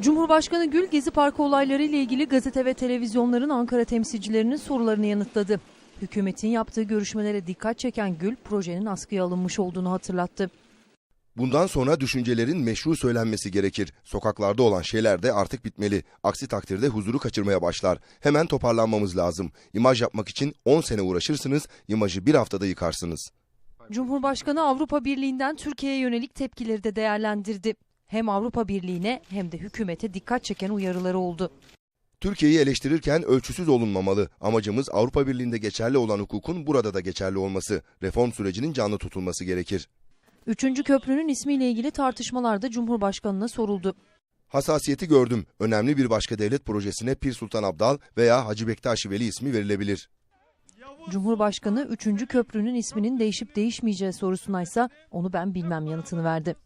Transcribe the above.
Cumhurbaşkanı Gül Gezi Parkı olayları ile ilgili gazete ve televizyonların Ankara temsilcilerinin sorularını yanıtladı. Hükümetin yaptığı görüşmelere dikkat çeken Gül, projenin askıya alınmış olduğunu hatırlattı. Bundan sonra düşüncelerin meşru söylenmesi gerekir. Sokaklarda olan şeyler de artık bitmeli. Aksi takdirde huzuru kaçırmaya başlar. Hemen toparlanmamız lazım. İmaj yapmak için 10 sene uğraşırsınız, imajı bir haftada yıkarsınız. Cumhurbaşkanı Avrupa Birliği'nden Türkiye'ye yönelik tepkileri de değerlendirdi. Hem Avrupa Birliği'ne hem de hükümete dikkat çeken uyarıları oldu. Türkiye'yi eleştirirken ölçüsüz olunmamalı. Amacımız Avrupa Birliği'nde geçerli olan hukukun burada da geçerli olması. Reform sürecinin canlı tutulması gerekir. Üçüncü köprünün ismiyle ilgili tartışmalar da Cumhurbaşkanı'na soruldu. Hassasiyeti gördüm. Önemli bir başka devlet projesine Pir Sultan Abdal veya Hacı Bektaş Veli ismi verilebilir. Cumhurbaşkanı 3. köprünün isminin değişip değişmeyeceği sorusuna ise onu ben bilmem yanıtını verdi.